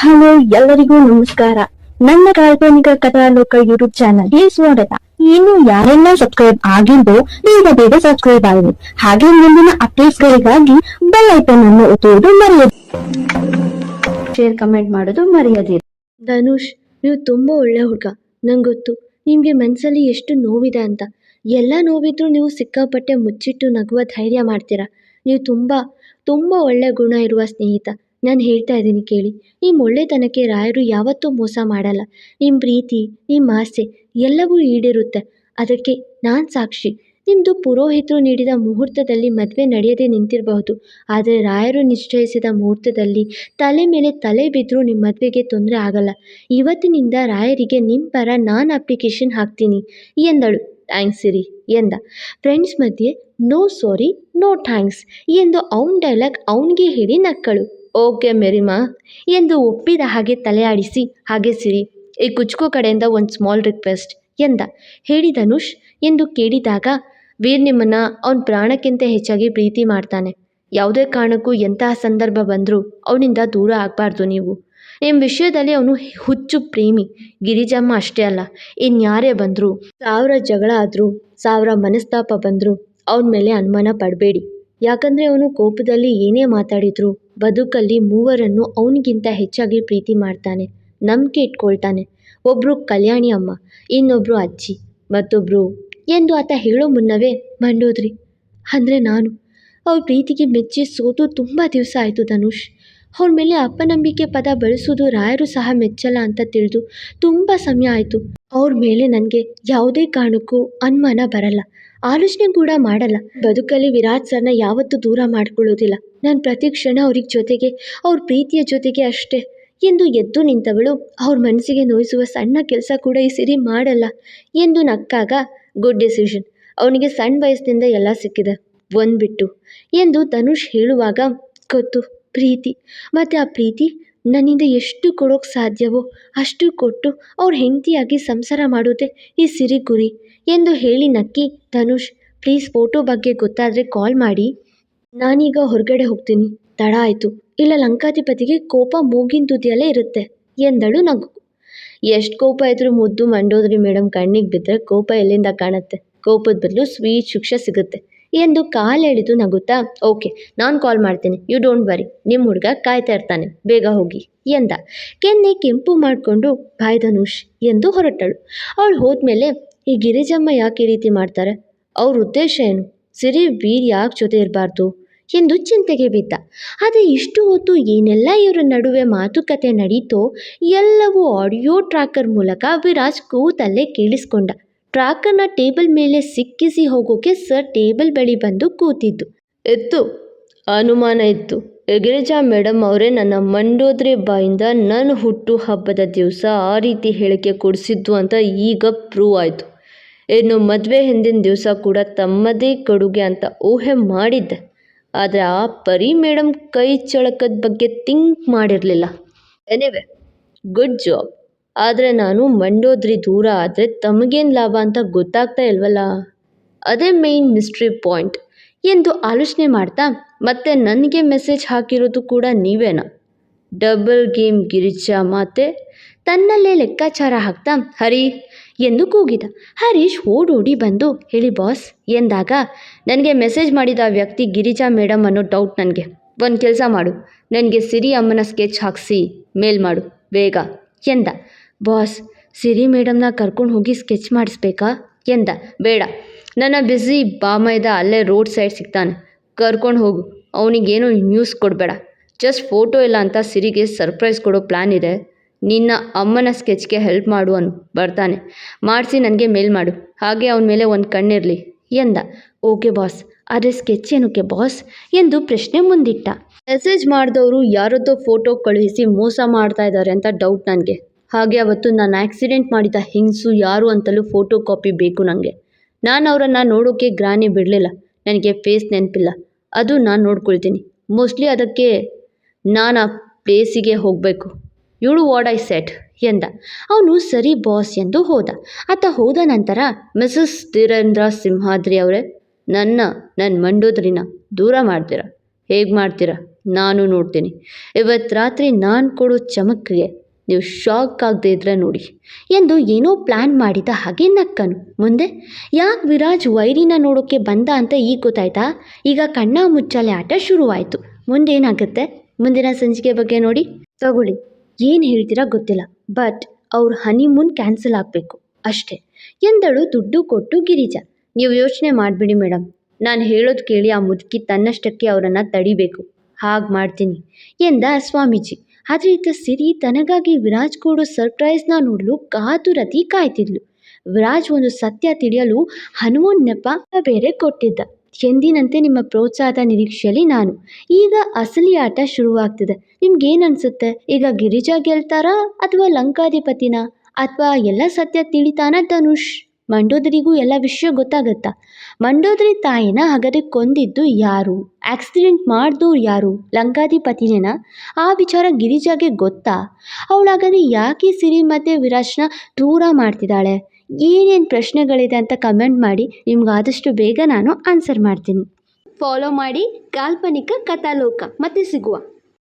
Hello, ಎಲ್ಲರಿಗೂ ನಮಸ್ಕಾರ. ನನ್ನ ಕಾಲ್ಪನಿಕ ಕಥಾಲೋಕ ಯೂಟ್ಯೂಬ್ ಚಾನಲ್ಗೆ ಸ್ವಾಗತ. ಇನ್ನು ಯಾರೆಲ್ಲ ಸಬ್ಸ್ಕ್ರೈಬ್ ಆಗಿದ್ದು ಬೇಗ ಬೇಗ ಸಬ್ಸ್ಕ್ರೈಬ್ ಆಗಿ. ಹಾಗೆ ಮುಂದಿನ ಅಪ್ಡೇಟ್ಸ್ ಗಳಿಗಾಗಿ ಬೆಲ್ ಐಕನ್ ಅನ್ನು ಒತ್ತುವುದು ಮರೆಯದು ಶೇರ್ ಕಮೆಂಟ್ ಮಾಡೋದು ಮರೆಯದಿರಿ. ಧನುಷ್, ನೀವು ತುಂಬಾ ಒಳ್ಳೆ ಹುಡುಗ. ನಂಗೆ ಗೊತ್ತು. ನಿಮ್ಗೆ ಮನಸ್ಸಲ್ಲಿ ಎಷ್ಟು ನೋವಿದೆ ಅಂತ. ಎಲ್ಲ ನೋವಿದ್ರೂ ನೀವು ಸಿಕ್ಕಾಪಟ್ಟೆ ಮುಚ್ಚಿಟ್ಟು ನಗುವ ಧೈರ್ಯ ಮಾಡ್ತೀರಾ. ನೀವು ತುಂಬಾ ತುಂಬಾ ಒಳ್ಳೆ ಗುಣ ಇರುವ ಸ್ನೇಹಿತ. ನಾನು ಹೇಳ್ತಾ ಇದ್ದೀನಿ ಕೇಳಿ. ನಿಮ್ಮ ಒಳ್ಳೆತನಕ್ಕೆ ರಾಯರು ಯಾವತ್ತೂ ಮೋಸ ಮಾಡಲ್ಲ. ನಿಮ್ಮ ಪ್ರೀತಿ ನಿಮ್ಮ ಆಸೆ ಎಲ್ಲವೂ ಈಡೇರುತ್ತೆ. ಅದಕ್ಕೆ ನಾನು ಸಾಕ್ಷಿ. ನಿಮ್ಮದು ಪುರೋಹಿತರು ನೀಡಿದ ಮುಹೂರ್ತದಲ್ಲಿ ಮದುವೆ ನಡೆಯದೇ ನಿಂತಿರಬಹುದು. ಆದರೆ ರಾಯರು ನಿಶ್ಚಯಿಸಿದ ಮುಹೂರ್ತದಲ್ಲಿ ತಲೆ ಮೇಲೆ ತಲೆ ಬಿದ್ದರೂ ನಿಮ್ಮ ಮದುವೆಗೆ ತೊಂದರೆ ಆಗಲ್ಲ. ಇವತ್ತಿನಿಂದ ರಾಯರಿಗೆ ನಿಮ್ಮ ಪರ ನಾನು ಅಪ್ಲಿಕೇಶನ್ ಹಾಕ್ತೀನಿ ಎಂದಳು. ಥ್ಯಾಂಕ್ಸ್ ಸಿರಿ ಎಂದ. ಫ್ರೆಂಡ್ಸ್ ಮಧ್ಯೆ, ನೋ ಸಾರಿ, ನೋ ಥ್ಯಾಂಕ್ಸ್ ಎಂದು ಅವನ ಡೈಲಾಗ್ ಅವನಿಗೆ ಹೇಳಿ ನಕ್ಕಳು. ಓಕೆ ಮೆರಿಮಾ ಎಂದು ಒಪ್ಪಿದ ಹಾಗೆ ತಲೆಯಾಡಿಸಿ ಹಾಗೆ ಸಿರಿ, ಈ ಕುಚ್ಕೋ ಕಡೆಯಿಂದ ಒಂದು ಸ್ಮಾಲ್ ರಿಕ್ವೆಸ್ಟ್ ಎಂದ. ಹೇಳಿ ಧನುಷ್ ಎಂದು ಕೇಳಿದಾಗ, ವೀರ್ ನಿಮ್ಮನ್ನ ಅವನ ಪ್ರಾಣಕ್ಕಿಂತ ಹೆಚ್ಚಾಗಿ ಪ್ರೀತಿ ಮಾಡ್ತಾನೆ. ಯಾವುದೇ ಕಾರಣಕ್ಕೂ ಎಂತಹ ಸಂದರ್ಭ ಬಂದರೂ ಅವನಿಂದ ದೂರ ಆಗಬಾರ್ದು ನೀವು. ನಿಮ್ಮ ವಿಷಯದಲ್ಲಿ ಅವನು ಹುಚ್ಚು ಪ್ರೇಮಿ, ಗಿರಿಜಮ್ಮ ಅಷ್ಟೇ ಅಲ್ಲ. ಇನ್ಯಾರೇ ಬಂದರೂ, ಸಾವಿರ ಜಗಳ ಆದರೂ, ಸಾವಿರ ಮನಸ್ತಾಪ ಬಂದರೂ, ಅವನ ಮೇಲೆ ಅನುಮಾನ ಪಡಬೇಡಿ. ಯಾಕಂದರೆ ಅವನು ಕೋಪದಲ್ಲಿ ಏನೇ ಮಾತಾಡಿದ್ರು ಬದುಕಲ್ಲಿ ಮೂವರನ್ನು ಅವನಿಗಿಂತ ಹೆಚ್ಚಾಗಿ ಪ್ರೀತಿ ಮಾಡ್ತಾನೆ, ನಂಬಿಕೆ ಇಟ್ಕೊಳ್ತಾನೆ. ಒಬ್ಬರು ಕಲ್ಯಾಣಿ ಅಮ್ಮ ಇನ್ನೊಬ್ಬರು ಅಜ್ಜಿ ಮತ್ತೊಬ್ಬರು ಎಂದು ಆತ ಹೇಳೋ ಮುನ್ನವೇ ಮಂಡೋದ್ರಿ ಅಂದರೆ ನಾನು. ಅವ್ರ ಪ್ರೀತಿಗೆ ಮೆಚ್ಚಿ ಸೋತು ತುಂಬ ದಿವಸ ಆಯಿತು ಧನುಷ್. ಅವ್ರ ಮೇಲೆ ಅಪ್ಪನಂಬಿಕೆ ಪದ ಬಳಸೋದು ರಾಯರು ಸಹ ಮೆಚ್ಚಲ್ಲ ಅಂತ ತಿಳಿದು ತುಂಬ ಸಮಯ ಆಯಿತು. ಅವ್ರ ಮೇಲೆ ನನಗೆ ಯಾವುದೇ ಕಾರಣಕ್ಕೂ ಅನುಮಾನ ಬರಲ್ಲ. ಆಲೋಚನೆ ಕೂಡ ಮಾಡಲ್ಲ. ಬದುಕಲ್ಲಿ ವಿರಾಟ್ ಸರ್ನ ಯಾವತ್ತೂ ದೂರ ಮಾಡ್ಕೊಳ್ಳೋದಿಲ್ಲ. ನಾನು ಪ್ರತಿ ಕ್ಷಣ ಅವ್ರಿಗೆ ಜೊತೆಗೆ, ಅವ್ರ ಪ್ರೀತಿಯ ಜೊತೆಗೆ ಅಷ್ಟೇ. ಎಂದು ಎದ್ದು ನಿಂತವಳು, ಅವ್ರ ಮನಸ್ಸಿಗೆ ನೋಯಿಸುವ ಸಣ್ಣ ಕೆಲಸ ಕೂಡ ಈ ಸಿರಿ ಮಾಡಲ್ಲ ಎಂದು ನಕ್ಕಾಗ ಗುಡ್ ಡಿಸಿಷನ್ ಅವನಿಗೆ ಸಣ್ಣ ವಯಸ್ಸಿನಿಂದ ಎಲ್ಲ ಸಿಕ್ಕಿದೆ. ಒಂದು ಬಿಟ್ಟು ಎಂದು ಧನುಷ್ ಹೇಳುವಾಗ, ಗೊತ್ತು. ಪ್ರೀತಿ. ಮತ್ತು ಆ ಪ್ರೀತಿ ನನ್ನಿಂದ ಎಷ್ಟು ಕೊಡೋಕ್ಕೆ ಸಾಧ್ಯವೋ ಅಷ್ಟು ಕೊಟ್ಟು ಅವ್ರ ಹೆಂಡತಿಯಾಗಿ ಸಂಸಾರ ಮಾಡೋದೇ ಈ ಸಿರಿ ಗುರಿ ಎಂದು ಹೇಳಿ ನಕ್ಕಿ, ಧನುಷ್ ಪ್ಲೀಸ್ ಫೋಟೋ ಬಗ್ಗೆ ಗೊತ್ತಾದರೆ ಕಾಲ್ ಮಾಡಿ. ನಾನೀಗ ಹೊರಗಡೆ ಹೋಗ್ತೀನಿ. ತಡ ಆಯಿತು. ಇಲ್ಲ, ಲಂಕಾಧಿಪತಿಗೆ ಕೋಪ ಮೂಗಿನ ತುದಿಯಲ್ಲೇ ಇರುತ್ತೆ, ಎಂದಳು ನಗು. ಎಷ್ಟು ಕೋಪ ಇದ್ರೂ ಮುದ್ದು ಮಂಡೋದ್ರಿ ಮೇಡಮ್ ಕಣ್ಣಿಗೆ ಬಿದ್ದರೆ ಕೋಪ ಎಲ್ಲಿಂದ ಕಾಣುತ್ತೆ? ಕೋಪದ ಬದಲು ಸ್ವೀಟ್, ಶಿಕ್ಷೆ ಸಿಗುತ್ತೆ. ಎಂದು ಕಾಲೆಳೆದು ನಗುತ್ತಾ, ಓಕೆ, ನಾನು ಕಾಲ್ ಮಾಡ್ತೀನಿ. You don't worry. ನಿಮ್ಮ ಹುಡುಗ ಕಾಯ್ತಾ ಇರ್ತಾನೆ. ಬೇಗ ಹೋಗಿ. ಎಂದ. ಕೆನ್ನೆ ಕೆಂಪು ಮಾಡಿಕೊಂಡು, ಬಾಯ್ ಧನುಷ್, ಎಂದು ಹೊರಟಳು. ಅವಳು ಹೋದ್ಮೇಲೆ, ಈ ಗಿರಿಜಮ್ಮ ಯಾಕೆ ಈ ರೀತಿ ಮಾಡ್ತಾರೆ? ಅವ್ರ ಉದ್ದೇಶ ಏನು? ಸಿರಿ ವೀರ್ ಯಾಕೆ ಜೊತೆ ಇರಬಾರ್ದು? ಎಂದು ಚಿಂತೆಗೆ ಬಿದ್ದ. ಆದರೆ ಇಷ್ಟು ಹೊತ್ತು ಏನೆಲ್ಲ ಇವರ ನಡುವೆ ಮಾತುಕತೆ ನಡೀತೋ, ಎಲ್ಲವೂ ಆಡಿಯೋ ಟ್ರ್ಯಾಕರ್ ಮೂಲಕ ವಿರಾಜ್ ಕೂತಲ್ಲೇ ಕೇಳಿಸ್ಕೊಂಡ. ಟ್ರ್ಯಾಕರ್ನ ಟೇಬಲ್ ಮೇಲೆ ಸಿಕ್ಕಿಸಿ ಹೋಗೋಕೆ ಸರ್ ಟೇಬಲ್ ಬಳಿ ಬಂದು ಕೂತಿದ್ದು. ಎತ್ತು, ಅನುಮಾನ ಇತ್ತು. ಎಗರೇಜಾ ಮೇಡಮ್ ಅವರೇ, ನನ್ನ ಮಂಡೋದ್ರೆ ಬಾಯಿಂದ ನನ್ನ ಹುಟ್ಟು ಹಬ್ಬದ ದಿವಸ ಆ ರೀತಿ ಹೇಳಿಕೆ ಕೊಡಿಸಿದ್ದು ಅಂತ ಈಗ ಪ್ರೂವ್ ಆಯಿತು. ಇನ್ನು ಮದುವೆ ಹಿಂದಿನ ದಿವಸ ಕೂಡ ತಮ್ಮದೇ ಕೊಡುಗೆ ಅಂತ ಊಹೆ ಮಾಡಿದ್ದೆ. ಆದರೆ ಆ ಪರಿ ಮೇಡಮ್ ಕೈ ಚಳಕದ ಬಗ್ಗೆ ಥಿಂಕ್ ಮಾಡಿರಲಿಲ್ಲ. ಎನಿವೆ ಗುಡ್ ಜಾಬ್ ಆದರೆ ನಾನು ಮಂಡೋದ್ರಿ ದೂರ ಆದರೆ ತಮಗೇನು ಲಾಭ ಅಂತ ಗೊತ್ತಾಗ್ತಾ ಇಲ್ವಲ್ಲ? ಅದೇ ಮೇಯ್ನ್ ಮಿಸ್ಟ್ರಿ ಪಾಯಿಂಟ್ ಎಂದು ಆಲೋಚನೆ ಮಾಡ್ತಾ ಮತ್ತೆ ನನಗೆ ಮೆಸೇಜ್ ಹಾಕಿರೋದು ಕೂಡ ನೀವೇನಾ? ಡಬಲ್ ಗೇಮ್ ಗಿರಿಜಾ ಮಾತೆ. ತನ್ನಲ್ಲೇ ಲೆಕ್ಕಾಚಾರ ಹಾಕ್ತಾ, ಹರಿ, ಎಂದು ಕೂಗಿದ. ಹರೀಶ್ ಓಡೋಡಿ ಬಂದು, ಹೇಳಿ ಬಾಸ್ ಎಂದಾಗ, ನನಗೆ ಮೆಸೇಜ್ ಮಾಡಿದ ವ್ಯಕ್ತಿ ಗಿರಿಜಾ ಮೇಡಮ್ ಅನ್ನೋ ಡೌಟ್ ನನಗೆ. ಒಂದು ಕೆಲಸ ಮಾಡು. ನನಗೆ ಸಿರಿ ಅಮ್ಮನ ಸ್ಕೆಚ್ ಹಾಕಿಸಿ, ಮೇಲ್ ಮಾಡು, ಬೇಗ, ಎಂದ. ಬಾಸ್, ಸಿರಿ ಮೇಡಮ್ನ ಕರ್ಕೊಂಡು ಹೋಗಿ ಸ್ಕೆಚ್ ಮಾಡಿಸ್ಬೇಕಾ? ಎಂದ. ಬೇಡ. ನನ್ನ ಬ್ಯುಸಿ ಬಾಮೈದ ಅಲ್ಲೇ ರೋಡ್ ಸೈಡ್ ಸಿಗ್ತಾನೆ. ಕರ್ಕೊಂಡು ಹೋಗು. ಅವನಿಗೇನು ನ್ಯೂಸ್ ಕೊಡಬೇಡ. ಜಸ್ಟ್ ಫೋಟೋ ಇಲ್ಲ ಅಂತ ಸಿರಿಗೆ ಸರ್ಪ್ರೈಸ್ ಕೊಡೋ ಪ್ಲ್ಯಾನ್ ಇದೆ. ನಿನ್ನ ಅಮ್ಮನ ಸ್ಕೆಚ್ಗೆ ಹೆಲ್ಪ್ ಮಾಡು ಅನು. ಬರ್ತಾನೆ. ಮಾಡಿಸಿ ನನಗೆ ಮೇಲ್ ಮಾಡು. ಹಾಗೆ ಅವನ ಮೇಲೆ ಒಂದು ಕಣ್ಣಿರಲಿ. ಎಂದ. Okay boss. ಆದರೆ ಸ್ಕೆಚ್ ಏನಕ್ಕೆ ಬಾಸ್? ಎಂದು ಪ್ರಶ್ನೆ ಮುಂದಿಟ್ಟ. ಮೆಸೇಜ್ ಮಾಡಿದವರು ಯಾರದ್ದೋ ಫೋಟೋ ಕಳುಹಿಸಿ ಮೋಸ ಮಾಡ್ತಾ ಇದ್ದಾರೆ ಅಂತ ಡೌಟ್ ನನಗೆ. ಹಾಗೆ ಅವತ್ತು ನಾನು ಆಕ್ಸಿಡೆಂಟ್ ಮಾಡಿದ ಹೆಂಗಸು ಯಾರು ಅಂತಲೂ ಫೋಟೋ ಕಾಪಿ ಬೇಕು ನನಗೆ ನಾನು ಅವರನ್ನು ನೋಡೋಕ್ಕೆ ಗ್ರಾನಿ ಬಿಡಲಿಲ್ಲ. ನನಗೆ ಫೇಸ್ ನೆನಪಿಲ್ಲ. ಅದು ನಾನು ನೋಡ್ಕೊಳ್ತೀನಿ. ಮೋಸ್ಟ್ಲಿ ಅದಕ್ಕೆ ನಾನು ಆ ಪ್ಲೇಸಿಗೆ ಹೋಗಬೇಕು. ಇವಳು ವಾಟ್ ಐ ಸೆಟ್ ಎಂದ. ಅವನು, ಸರಿ ಬಾಸ್ ಎಂದು ಹೋದ. ಆತ ಹೋದ ನಂತರ ಮಿಸಸ್ ಧೀರೇಂದ್ರ ಸಿಂಹಾದ್ರಿ ಅವರೇ, ನನ್ನ ನನ್ನ ಮಂಡೋದ್ರಿನ ದೂರ ಮಾಡ್ತೀರಾ? ಹೇಗೆ ಮಾಡ್ತೀರಾ? ನಾನು ನೋಡ್ತೀನಿ. ಇವತ್ತು ರಾತ್ರಿ ನಾನು ಕೊಡೋ ಚಮಕ್ಗೆ ನೀವು ಶಾಕ್ ಆಗದೆ ಇದ್ರೆ ನೋಡಿ. ಎಂದು ಏನೋ ಪ್ಲ್ಯಾನ್ ಮಾಡಿದ ಹಾಗೆ ನಕ್ಕನು. ಮುಂದೆ, ಯಾಕೆ ವಿರಾಜ್ ವೈರಿನ ನೋಡೋಕ್ಕೆ ಬಂದ ಅಂತ ಈಗ ಗೊತ್ತಾಯ್ತಾ? ಈಗ ಕಣ್ಣ ಮುಚ್ಚಾಲೆ ಆಟ ಶುರುವಾಯಿತು. ಮುಂದೇನಾಗುತ್ತೆ? ಮುಂದಿನ ಸಂಜಿಕೆ ಬಗ್ಗೆ ನೋಡಿ. ತಗೊಳ್ಳಿ. ಏನು ಹೇಳ್ತೀರಾ ಗೊತ್ತಿಲ್ಲ. ಬಟ್ ಅವ್ರ ಹನಿಮೂನ್ ಕ್ಯಾನ್ಸಲ್ ಆಗಬೇಕು. ಅಷ್ಟೇ. ಎಂದಳು ದುಡ್ಡು ಕೊಟ್ಟು ಗಿರಿಜಾ. ನೀವು ಯೋಚನೆ ಮಾಡಿಬಿಡಿ ಮೇಡಮ್ ನಾನು ಹೇಳೋದು ಕೇಳಿ ಆ ಮುದುಕಿ ತನ್ನಷ್ಟಕ್ಕೆ ಅವರನ್ನು ತಡಿಬೇಕು. ಹಾಗೆ ಮಾಡ್ತೀನಿ ಎಂದ ಸ್ವಾಮೀಜಿ. ಆದರೆ ಈತ ಸಿರಿ ತನಗಾಗಿ ವಿರಾಜ್ ಕೊಡೋ ಸರ್ಪ್ರೈಸ್ನ ನೋಡಲು ಕಾತುರತಿ ಕಾಯ್ತಿದ್ಲು. ವಿರಾಜ್ ಒಂದು ಸತ್ಯ ತಿಳಿಯಲು ಹನುಮನ್ ನೆಪ ಬೇರೆ ಕೊಟ್ಟಿದ್ದ. ಎಂದಿನಂತೆ ನಿಮ್ಮ ಪ್ರೋತ್ಸಾಹದ ನಿರೀಕ್ಷೆಯಲ್ಲಿ ನಾನು. ಈಗ ಅಸಲಿ ಆಟ ಶುರುವಾಗ್ತಿದೆ. ನಿಮ್ಗೇನು ಅನಿಸುತ್ತೆ ಈಗ ಗಿರಿಜಾ ಗೆಲ್ತಾರಾ ಅಥವಾ ಲಂಕಾಧಿಪತಿನ? ಅಥವಾ ಎಲ್ಲ ಸತ್ಯ ತಿಳಿತಾನ ಧನುಷ್? ಮಂಡೋದರಿಗೂ ಎಲ್ಲ ವಿಷಯ ಗೊತ್ತಾಗತ್ತಾ? ಮಂಡೋದರಿ ತಾಯಿನ ಹಾಗಾದ್ರೆ ಕೊಂದಿದ್ದು ಯಾರು? ಆಕ್ಸಿಡೆಂಟ್ ಮಾಡಿದವ್ರು ಯಾರು? ಲಂಕಾಧಿಪತಿನೇನಾ? ಆ ವಿಚಾರ ಗಿರಿಜಾಗೆ ಗೊತ್ತಾ? ಅವಳಾಗಾದ್ರೆ ಯಾಕೆ ಸಿರಿ ಮತ್ತು ವಿರಾಜ್ನ ದೂರ ಮಾಡ್ತಿದ್ದಾಳೆ? ಏನೇನು ಪ್ರಶ್ನೆಗಳಿದೆ ಅಂತ ಕಮೆಂಟ್ ಮಾಡಿ ನಿಮ್ಗೆ ಆದಷ್ಟು ಬೇಗ ನಾನು ಆನ್ಸರ್ ಮಾಡ್ತೀನಿ. ಫಾಲೋ ಮಾಡಿ ಕಾಲ್ಪನಿಕ ಕಥಾಲೋಕ. ಮತ್ತೆ ಸಿಗುವ.